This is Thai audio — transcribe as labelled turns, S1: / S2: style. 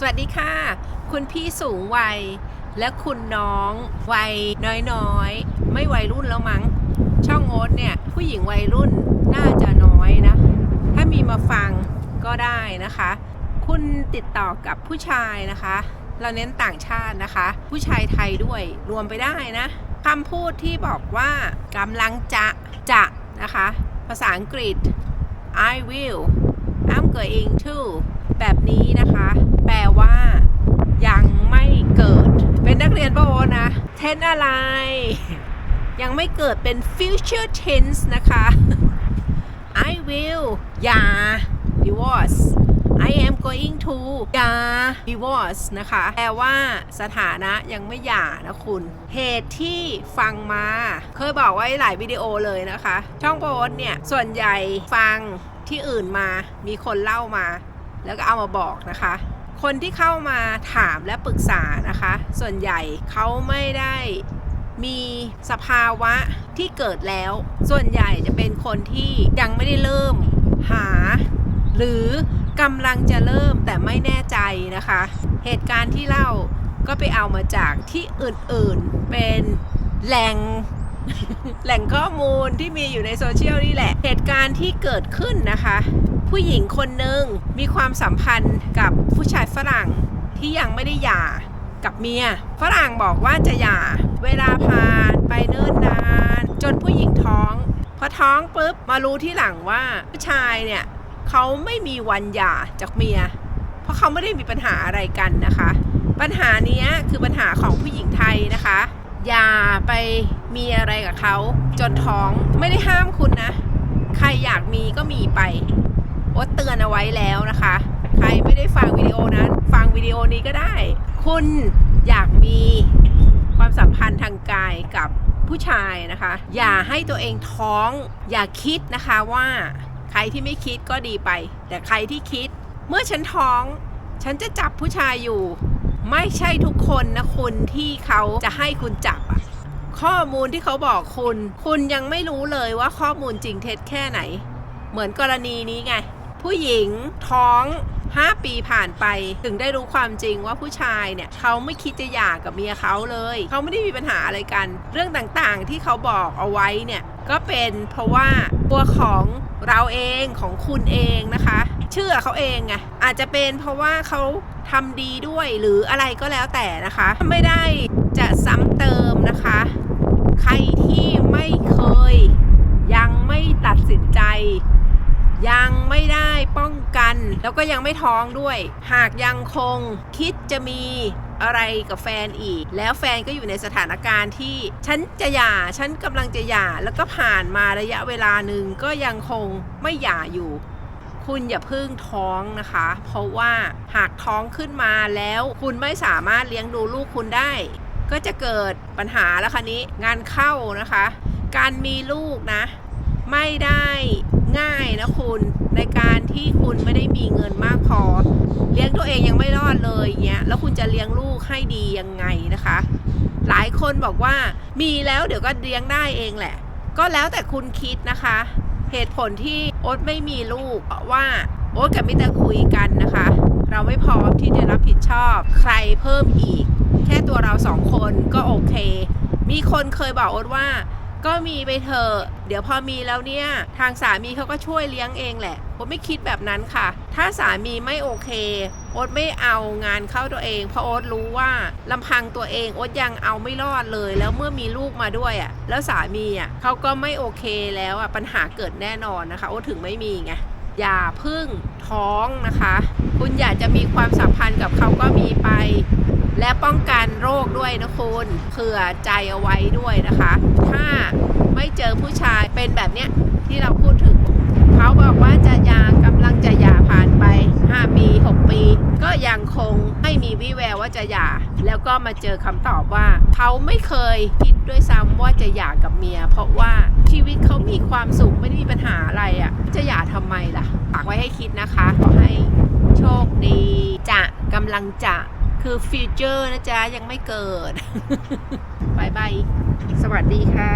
S1: สวัสดีค่ะ คุณพี่สูงวัย และคุณน้องวัยน้อยๆ ไม่วัยรุ่นแล้วมั้ง ช่องโอ๊ตเนี่ย ผู้หญิงวัยรุ่นน่าจะน้อยนะ ถ้ามีมาฟังก็ได้นะคะ คุณติดต่อกับผู้ชายนะคะ เราเน้นต่างชาตินะคะ ผู้ชายไทยด้วยรวมไปได้นะคำพูดที่บอกว่ากำลังจะจะนะคะ ภาษาอังกฤษ I will I'm going to แบบนี้นะคะ แปลว่า ยังไม่เกิด เป็นนักเรียนปะโอนะ เทนอะไร ยังไม่เกิดเป็น future tense นะคะ I will อย่า divorce I am going to อย่า divorce นะคะ แปลว่าสถานะยังไม่หย่านะคุณ เหตุที่ฟังมา เคยบอกไว้หลายวิดีโอเลยนะคะ ช่องโพสต์เนี่ย ส่วนใหญ่ฟังที่อื่นมา มีคนเล่ามา แล้วก็เอามาบอกนะคะ คนที่เข้ามาถามและปรึกษานะคะ ส่วนใหญ่เขาไม่ได้มีสภาวะที่เกิดแล้ว ส่วนใหญ่จะเป็นคนที่ยังไม่ได้เริ่มหา หรือกำลังจะเริ่มแต่ไม่แน่ใจนะคะ เหตุการณ์ที่เล่าก็ไปเอามาจากที่อื่นๆเป็นแหล่งแหล่งข้อมูลที่มีอยู่ในโซเชียลนี่แหละ เหตุการณ์ที่เกิดขึ้นนะคะ ผู้หญิงคนหนึ่งมีความสัมพันธ์กับผู้ชายฝรั่งที่ยังไม่ได้หย่ากับเมีย ฝรั่งบอกว่าจะหย่า เวลาผ่านไปเนิ่นนาน จนผู้หญิงท้อง พอท้องปุ๊บมารู้ที่หลังว่าผู้ชายเนี่ยเขาไม่มีวันหย่าจากเมีย เพราะเขาไม่ได้มีปัญหาอะไรกันนะคะ ปัญหานี้คือปัญหาของผู้หญิงไทยนะคะอย่าไปมีอะไรกับเขาจนท้องไม่ได้ห้ามคุณนะ ใครอยากมีก็มีไป อ๊ตเตือนเอาไว้แล้วนะคะ ใครไม่ได้ฟังวิดีโอนั้น ฟังวิดีโอนี้ก็ได้ คุณอยากมีความสัมพันธ์ทางกายกับผู้ชายนะคะ อย่าให้ตัวเองท้อง อย่าคิดนะคะว่าใครที่ไม่คิดก็ดีไป แต่ใครที่คิด เมื่อฉันท้อง ฉันจะจับผู้ชายอยู่ ไม่ใช่ทุกคนนะคุณที่เขาจะให้คุณจับอะข้อมูลที่เขาบอกคุณ คุณยังไม่รู้เลยว่าข้อมูลจริงเท็จแค่ไหน เหมือนกรณีนี้ไง ผู้หญิงท้อง 5 ปีผ่านไป ถึงได้รู้ความจริงว่าผู้ชายเนี่ยเขาไม่คิดจะหย่ากับเมียเขาเลย เขาไม่ได้มีปัญหาอะไรกัน เรื่องต่างๆที่เขาบอกเอาไว้เนี่ยก็เป็นเพราะว่าตัวของเราเองของคุณเองนะคะ เชื่อเขาเองไงอาจจะเป็นเพราะว่าเขาทำดีด้วยหรืออะไรก็แล้วแต่นะคะ ไม่ได้จะซ้ำเติมนะคะ ใครที่ไม่เคย ยังไม่ตัดสินใจ ยังไม่ได้ป้องกัน แล้วก็ยังไม่ท้องด้วย หากยังคงคิดจะมีอะไรกับแฟนอีก แล้วแฟนก็อยู่ในสถานการณ์ที่ ฉันจะหย่า ฉันกำลังจะหย่า แล้วก็ผ่านมาระยะเวลาหนึ่งก็ยังคงไม่หย่าอยู่ คุณอย่าเพึ่งท้องนะคะ เพราะว่าหากท้องขึ้นมาแล้วคุณไม่สามารถเลี้ยงดูลูกคุณได้ ก็จะเกิดปัญหาแล้วคันนี้งานเข้านะคะ การมีลูกนะ ไม่ได้ ง่ายนะคุณในการที่คุณไม่ได้มีเงินมากพอเลี้ยงตัวเองยังไม่รอดเลยเงี้ยแล้วคุณจะเลี้ยงลูกให้ดียังไงนะคะ หลายคนบอกว่ามีแล้วเดี๋ยวก็เลี้ยงได้เองแหละ ก็แล้วแต่คุณคิดนะคะ เหตุผลที่โอ๊ตไม่มีลูกว่าโอ๊ตกับมิตรคุยกันนะคะ เราไม่พร้อมที่จะรับผิดชอบใครเพิ่มอีก แค่ตัวเราสองคนก็โอเค มีคนเคยบอกโอ๊ตว่า ก็มีไปเถอะเดี๋ยวพอมีแล้วเนี่ย ทางสามีเขาก็ช่วยเลี้ยงเองแหละโอ๊ตไม่คิดแบบนั้นค่ะ ถ้าสามีไม่โอเคโอ๊ตไม่เอางานเข้าตัวเอง เพราะโอ๊ตรู้ว่าลำพังตัวเองโอ๊ตยังเอาไม่รอดเลย แล้วเมื่อมีลูกมาด้วยอะ แล้วสามีอะเขาก็ไม่โอเคแล้วอะปัญหาเกิดแน่นอนนะคะโอ๊ตถึงไม่มีไงอย่าพึ่งท้องนะคะ คุณอยากจะมีความสัมพันธ์กับเขาก็มีไป และป้องกันโรคด้วยนะคุณเผื่อใจเอาไว้ด้วยนะคะ ถ้าไม่เจอผู้ชายเป็นแบบเนี้ยที่เราพูดถึง เขาบอกว่าจะยากำลังจะหย่าผ่านไป 5 ปี 6 ปี ก็ยังคงไม่มีวิแววว่าจะหย่า แล้วก็มาเจอคำตอบว่า เขาไม่เคยคิดด้วยซ้ำว่าจะหย่ากับเมีย เพราะว่าชีวิตเขามีความสุขไม่ได้มีปัญหาอะไรอะ่ะ จะหย่าทำไมล่ะฝากไว้ให้คิดนะคะ ขอให้โชคดี จะกำลังจะ คือฟิวเจอร์นะจ๊ะ ยังไม่เกิดบายบาย สวัสดีค่ะ